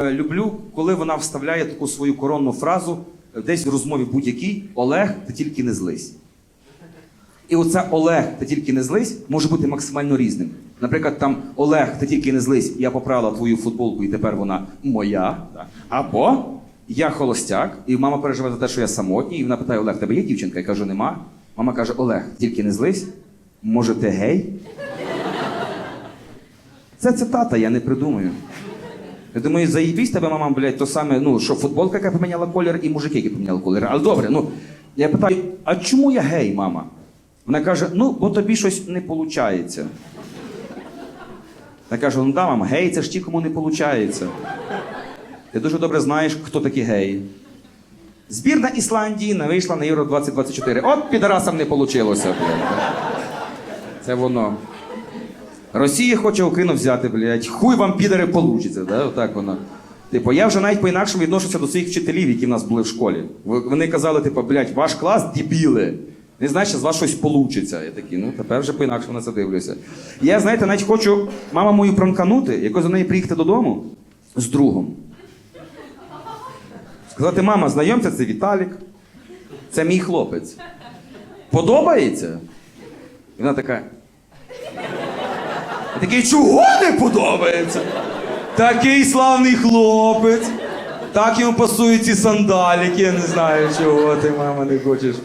Е, Люблю, коли вона вставляє таку свою коронну фразу е, десь в розмові будь-якій Олег, ти тільки не злись. І оце Олег, ти тільки не злись, може бути максимально різним. Наприклад, там Олег, ти тільки не злись, я поправила твою футболку, і тепер вона моя. Або я холостяк, і мама переживає за те, що я самотній, і вона питає: Олег, тебе є дівчинка? Я кажу, нема. Мама каже: Олег, тільки не злись, може, ти гей? Це цитата, я не придумаю. Я думаю, заїбісь тебе, мама, блядь, то саме, ну, що футболка, яка поміняла колір, і мужики, які поміняли колір. Але добре, ну. Я питаю, а чому я гей, мама? Вона каже: ну, бо тобі щось не виходить. Я кажу, ну да, мама, гей, це ж ті, кому не виходить. Ти дуже добре знаєш, хто такі геї. Збірна Ісландії не вийшла на Євро 2024. От підарасам не вийшло. Це воно. Росія хоче Україну взяти, блядь. Хуй вам підари получиться, да? Отак воно. Типу, я вже навіть по-інакшому відношуся до своїх вчителів, які в нас були в школі. Вони казали, типу, блядь, ваш клас дебіли. Не знаю, що з вас щось получиться. Я такий, ну тепер вже по-інакшому на це дивлюся. Я, знаєте, навіть хочу мама мою промканути, якось до неї приїхати додому з другом. Сказати, мама, знайомця, це Віталік. Це мій хлопець. Подобається? І вона така. Такий, чого не подобається? Такий славний хлопець. Так йому пасують ці сандаліки, я не знаю, чого ти, мама, не хочеш.